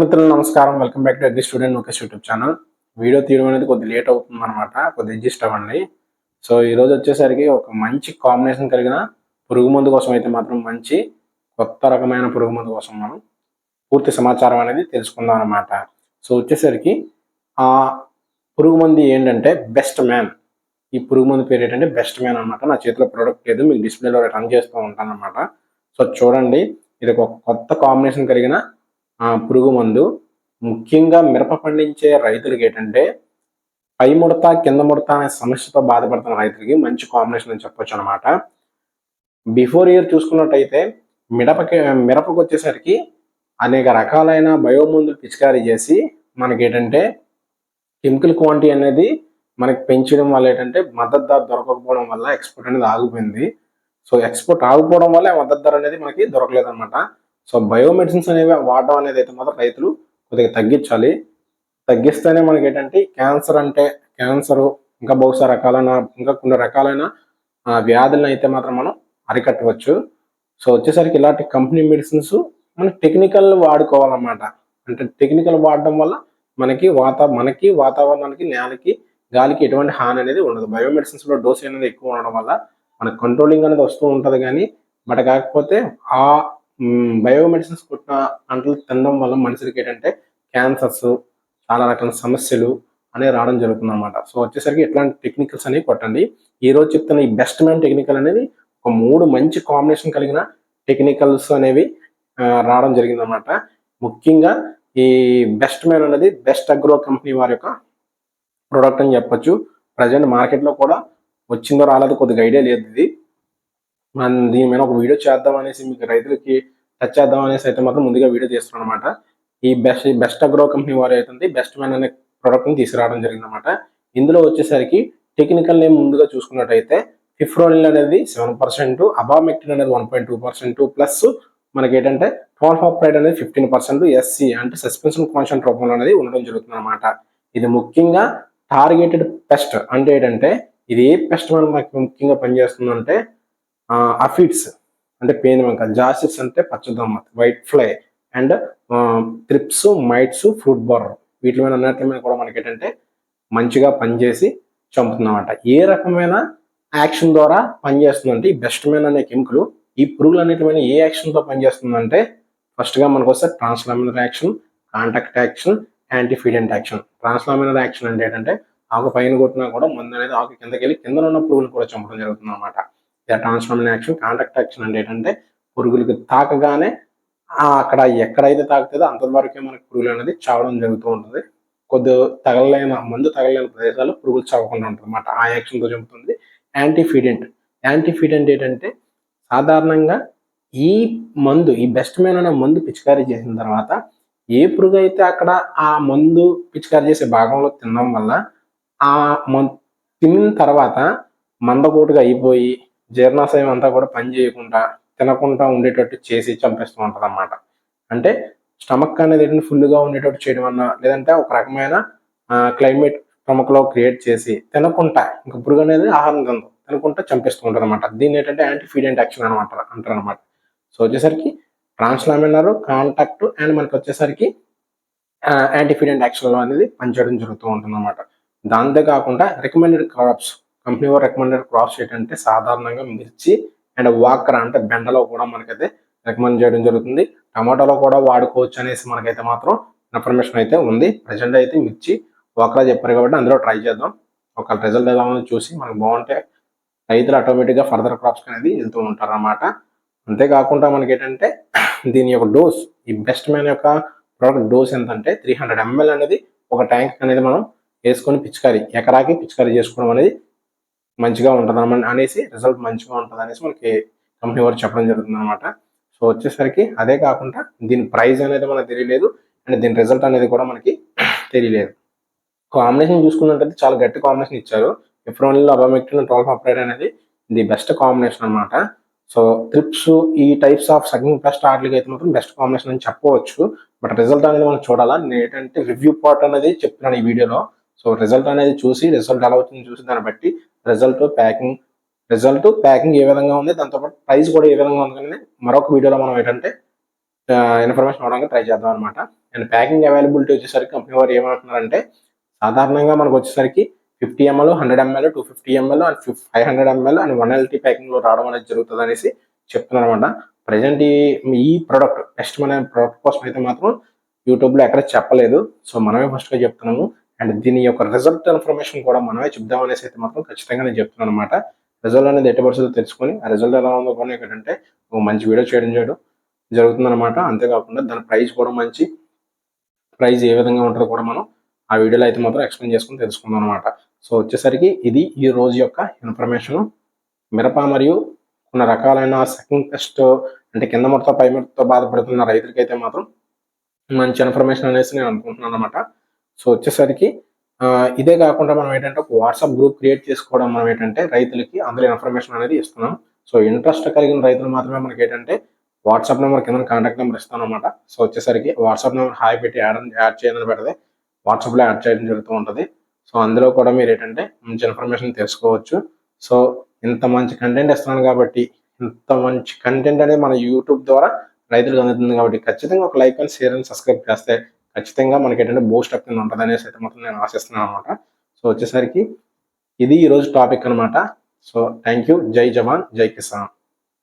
మిత్రులు నమస్కారం. Welcome back to agri student ఒక యూట్యూబ్ ఛానల్. వీడియో తీయడం అనేది కొద్ది లేట్ అవుతుంది అనమాట కొద్ది అడ్జస్ట్ అవ్వండి సో ఈ రోజు వచ్చేసరికి ఒక మంచి కాంబినేషన్ కలిగిన పురుగు మందు కోసం అయితే మాత్రం మంచి కొత్త రకమైన పురుగు మందు కోసం మనం పూర్తి సమాచారం అనేది తెలుసుకుందాం అనమాట సో వచ్చేసరికి ఆ పురుగు మంది ఏంటంటే బెస్ట్ మ్యాన్. ఈ పురుగు మందు పేరు ఏంటంటే బెస్ట్ మ్యాన్ అనమాట నా చేతిలో ప్రోడక్ట్ లేదు. మీకు డిస్ప్లేలో రన్ చేస్తూ ఉంటాను అనమాట సో చూడండి. ఇది ఒక కొత్త కాంబినేషన్ కలిగిన పురుగు మందు ముఖ్యంగా మిరప పండించే రైతులకి ఏంటంటే పై ముడత కింద ముడత అనే సమస్యతో బాధపడుతున్న రైతులకి మంచి కాంబినేషన్ అని చెప్పొచ్చు అనమాట బిఫోర్ ఇయర్ చూసుకున్నట్టయితే మిడపకి మిరపకు వచ్చేసరికి అనేక రకాలైన బయోమందులు పిచికారీ చేసి మనకి ఏంటంటే కెమికల్ క్వాంటిటీ అనేది మనకి పెంచడం వల్ల ఏంటంటే మద్దతు ధర దొరకకపోవడం వల్ల ఎక్స్పోర్ట్ అనేది ఆగిపోయింది. సో ఎక్స్పోర్ట్ ఆగిపోవడం వల్ల మద్దతు ధర అనేది మనకి దొరకలేదు అనమాట సో బయోమెడిసిన్స్ అనేవి వాడడం అనేది అయితే మాత్రం రైతులు కొద్దిగా తగ్గించాలి. తగ్గిస్తేనే మనకి ఏంటంటే క్యాన్సర్ అంటే క్యాన్సర్ ఇంకా బహుశా రకాలైన ఇంకా కొన్ని రకాలైన వ్యాధులను అయితే మాత్రం మనం అరికట్టవచ్చు. సో వచ్చేసరికి ఇలాంటి కంపెనీ మెడిసిన్స్ మనం టెక్నికల్ వాడుకోవాలన్నమాట. అంటే టెక్నికల్ వాడడం వల్ల మనకి వాత మనకి వాతావరణానికి నేలకి గాలికి ఎటువంటి హాని అనేది ఉండదు. బయోమెడిసిన్స్లో డోస్ అనేది ఎక్కువ ఉండడం వల్ల మనకు కంట్రోలింగ్ అనేది వస్తూ ఉంటుంది కానీ బట్ కాకపోతే ఆ బయోమెడిసిన్స్ కొట్టిన అంటలు తినడం వల్ల మనుషులకి ఏంటంటే క్యాన్సర్స్ చాలా రకాల సమస్యలు అనేవి రావడం జరుగుతుంది అనమాట సో వచ్చేసరికి ఇట్లాంటి టెక్నికల్స్ అనేవి కొట్టండి. ఈ రోజు చెప్తున్న ఈ బెస్ట్ మ్యాన్ టెక్నికల్ అనేది ఒక మూడు మంచి కాంబినేషన్ కలిగిన టెక్నికల్స్ అనేవి రావడం జరిగింది అనమాట ముఖ్యంగా ఈ బెస్ట్ మ్యాన్ అనేది బెస్ట్ అగ్రో కంపెనీ వారి యొక్క ప్రోడక్ట్ అని చెప్పొచ్చు. ప్రజెంట్ మార్కెట్లో కూడా వచ్చిందో రాలేదు కొద్దిగా ఐడియా లేదు ఇది. మనం దీని మీద ఒక వీడియో చేద్దాం అనేసి మీకు రైతులకి టచ్ చేద్దాం అనేసి అయితే మాత్రం ముందుగా వీడియో తీస్తున్నాం అనమాట ఈ బెస్ట్ బెస్ట్ అగ్రో కంపెనీ వారు అయితే బెస్ట్ మ్యాన్ అనే ప్రోడక్ట్ని తీసుకురావడం జరిగిందనమాట ఇందులో వచ్చేసరికి టెక్నికల్ నేమ్ ముందుగా చూసుకున్నట్టయితే ఫిఫ్రోలిన్ అనేది సెవెన్ పర్సెంట్ అబామెక్టిన్ అనేది one point two percent plus మనకి ఏంటంటే టోల్ఫాప్రైడ్ అనేది ఫిఫ్టీన్ పర్సెంట్ ఎస్సీ అంటే సస్పెన్షన్ కాన్షన్ రూపంలో అనేది ఉండడం జరుగుతుంది అనమాట ఇది ముఖ్యంగా టార్గెటెడ్ పెస్ట్ అంటే ఏంటంటే ఇది ఏ పెస్ట్ మనకి ముఖ్యంగా పనిచేస్తుందంటే అఫిడ్స్ అంటే పేనుబంక జాసిస్ అంటే పచ్చదమ్మ white fly and thrips mites fruit borer. వీటి మీద అన్నిటి మీద కూడా మనకి ఏంటంటే మంచిగా పనిచేసి చంపుతుందన్నమాట. ఏ రకమైన యాక్షన్ ద్వారా పనిచేస్తుందంటే ఈ బెస్ట్ మెన్ అనే కెమికలు ఈ పురుగులు అన్నిటిమైన ఏ యాక్షన్తో పనిచేస్తుందంటే ఫస్ట్గా మనకు వస్తే translaminar action contact action antifeedant action. Translaminar action అంటే ఏంటంటే ఆకు పైన కొట్టినా కూడా మందు అనేది ఆకు కిందకి వెళ్ళి కింద ఉన్న పురుగులు కూడా చంపడం జరుగుతుంది అనమాట ట్రాన్స్ఫార్మింగ్ యాక్షన్ కాంటాక్ట్ యాక్షన్ అంటే ఏంటంటే పురుగులకు తాకగానే అక్కడ ఎక్కడైతే తాకుతుందో అంతవరకే మనకు పురుగులు అనేది చావడం జరుగుతూ ఉంటుంది. కొద్ది తగలలేని మందు తగలలేని ప్రదేశాల్లో పురుగులు చావకుండా ఉంటుంది అన్నమాట ఆ యాక్షన్తో చెబుతుంది యాంటీఫీడెంట్ యాంటీఫీడెంట్ ఏంటంటే సాధారణంగా ఈ మందు ఈ బెస్ట్ మ్యాన్ అనే మందు పిచికారీ చేసిన తర్వాత ఏ పురుగు అయితే అక్కడ ఆ మందు పిచికారీ చేసే భాగంలో తినడం వల్ల ఆ మం తిన్న తర్వాత మందకోటుగా అయిపోయి జీర్ణాశయం అంతా కూడా పని చేయకుండా తినకుండా ఉండేటట్టు చేసి చంపేస్తూ ఉంటుంది అన్నమాట అంటే స్టమక్ అనేది ఏంటంటే ఫుల్గా ఉండేటట్టు చేయడం అన్న లేదంటే ఒక రకమైన క్లైమేట్ స్టమక్లో క్రియేట్ చేసి తినకుండా ఇంకా పురుగు అనేది ఆహారం తినదు. తినకుండా చంపేస్తూ ఉంటుంది అనమాట దీన్ని ఏంటంటే యాంటీ ఫీడెంట్ యాక్షన్ అనమాట అంటారు అనమాట సో వచ్చేసరికి ట్రాన్స్లామినర్ కాంటాక్ట్ అండ్ మనకి వచ్చేసరికి యాంటీఫీడెంట్ యాక్షన్ అనేది పనిచేయడం జరుగుతూ ఉంటుంది అనమాట దాంతే కాకుండా రికమెండెడ్ క్రాప్స్ కంపెనీ వారు రికమెండెడ్ క్రాప్స్ ఏంటంటే సాధారణంగా మిర్చి అండ్ వాకర అంటే బెండలో కూడా మనకైతే రికమెండ్ చేయడం జరుగుతుంది. టమాటాలో కూడా వాడుకోవచ్చు అనేసి మనకైతే మాత్రం ఇన్ఫర్మేషన్ అయితే ఉంది. ప్రజెంట్ అయితే మిర్చి వాకరా చెప్పారు కాబట్టి అందులో ట్రై చేద్దాం. ఒక రిజల్ట్ ఎలా ఉందో చూసి మనకు బాగుంటే రైతులు ఆటోమేటిక్గా ఫర్దర్ క్రాప్స్ అనేది వెళ్తూ ఉంటారు అన్నమాట అంతేకాకుండా మనకి ఏంటంటే దీని యొక్క డోస్ ఈ బెస్ట్ మ్యాన్ యొక్క ప్రోడక్ట్ డోస్ ఎంత అంటే త్రీ హండ్రెడ్ ఎంఎల్ అనేది ఒక ట్యాంక్ అనేది మనం వేసుకొని పిచికారీ ఎకరాకి పిచికారీ చేసుకోవడం అనేది మంచిగా ఉంటుంది అనేసి రిజల్ట్ మంచిగా ఉంటుంది అనేసి మనకి కంపెనీ వారు చెప్పడం జరుగుతుంది అనమాట సో వచ్చేసరికి అదే కాకుండా దీని ప్రైస్ అనేది మనకు తెలియలేదు అండ్ దీని రిజల్ట్ అనేది కూడా మనకి తెలియలేదు. కాంబినేషన్ చూసుకున్నట్టయితే చాలా గట్టి కాంబినేషన్ ఇచ్చారు. ఎఫ్రోన్లో అబామెక్టిన్ ట్వెల్వ్ అప్రైడ్ అనేది ది బెస్ట్ కాంబినేషన్ అన్నమాట. సో ట్రిప్స్ ఈ టైప్స్ ఆఫ్ సెకండ్ పెస్ట్ వాటికి అయితే మాత్రం బెస్ట్ కాంబినేషన్ అని చెప్పవచ్చు. బట్ రిజల్ట్ అనేది మనం చూడాలా? నేను ఏంటంటే రివ్యూ పార్ట్ అనేది చెప్తున్నాను ఈ వీడియోలో సో రిజల్ట్ అనేది చూసి రిజల్ట్ ఎలా వచ్చింది చూసి దాన్ని బట్టి రిజల్ట్ ప్యాకింగ్ రిజల్ట్ ప్యాకింగ్ ఏ విధంగా ఉంది దాంతో పాటు ప్రైస్ కూడా ఏ విధంగా ఉంది కానీ మరొక వీడియోలో మనం ఏంటంటే ఇన్ఫర్మేషన్ అవ్వడానికి ట్రై చేద్దాం అనమాట అండ్ ప్యాకింగ్ అవైలబిలిటీ వచ్చేసరికి కంపెనీ వారు ఏమంటున్నారంటే సాధారణంగా మనకు వచ్చేసరికి fifty ml hundred ml two fifty ml and five hundred ml and one LT ప్యాకింగ్లో రావడం అనేది జరుగుతుంది అనేసి చెప్తున్నారు అనమాట ప్రజెంట్ ఈ ఈ ప్రోడక్ట్ నెక్స్ట్ మన ప్రోడక్ట్ కోసం అయితే మాత్రం యూట్యూబ్లో ఎక్కడ చెప్పలేదు. సో మనమే ఫస్ట్గా చెప్తున్నాము. అండ్ దీని యొక్క రిజల్ట్ ఇన్ఫర్మేషన్ కూడా మనమే చెప్దాం అనేసి అయితే మాత్రం ఖచ్చితంగా నేను చెప్తున్నాను అనమాట రిజల్ట్ అనేది ఎట్టి పరిస్థితుల్లో తెలుసుకొని ఆ రిజల్ట్ ఎలా ఉందో కూడా ఏంటంటే ఒక మంచి వీడియో చేయడం చేయడం జరుగుతుందన్నమాట. అంతేకాకుండా దాని ప్రైస్ కూడా మంచి ప్రైస్ ఏ విధంగా ఉంటుందో కూడా మనం ఆ వీడియోలో అయితే మాత్రం ఎక్స్ప్లెయిన్ చేసుకుని తెలుసుకుందాం అనమాట సో వచ్చేసరికి ఇది ఈ రోజు యొక్క ఇన్ఫర్మేషన్ మిరప మరియు కొన్ని రకాలైన సెకండ్ టెస్ట్ అంటే కింద మొత్తం పై మొత్తం బాధపడుతున్న రైతులకి అయితే మాత్రం మంచి ఇన్ఫర్మేషన్ అనేసి నేను అనుకుంటున్నాను అనమాట సో వచ్చేసరికి ఇదే కాకుండా మనం ఏంటంటే ఒక వాట్సాప్ గ్రూప్ క్రియేట్ చేసుకోవడం మనం ఏంటంటే రైతులకి అందులో ఇన్ఫర్మేషన్ అనేది ఇస్తున్నాం. సో ఇంట్రెస్ట్ కలిగిన రైతులు మాత్రమే మనకి ఏంటంటే వాట్సాప్ నెంబర్ కింద కాంటాక్ట్ నెంబర్ ఇస్తాను అనమాట సో వచ్చేసరికి వాట్సాప్ నెంబర్ హాయ్ పెట్టి యాడ్ యాడ్ చేయాలని పెడితే వాట్సాప్లో యాడ్ చేయడం జరుగుతూ ఉంటుంది. సో అందులో కూడా మీరు ఏంటంటే మంచి ఇన్ఫర్మేషన్ తెలుసుకోవచ్చు. సో ఇంత మంచి కంటెంట్ ఇస్తున్నాను కాబట్టి ఇంత మంచి కంటెంట్ అనేది మన యూట్యూబ్ ద్వారా రైతులకు అందుతుంది కాబట్టి ఖచ్చితంగా ఒక like and share and subscribe చేస్తే ఖచ్చితంగా మనకి ఏంటంటే బూస్ట్ అప్ కింద ఉంటుంది అనేసి అయితే మాత్రం నేను ఆశిస్తున్నాను అనమాట సో వచ్చేసరికి ఇది ఈరోజు టాపిక్ అనమాట సో థ్యాంక్ యూ జై జవాన్ జై కిసాన్.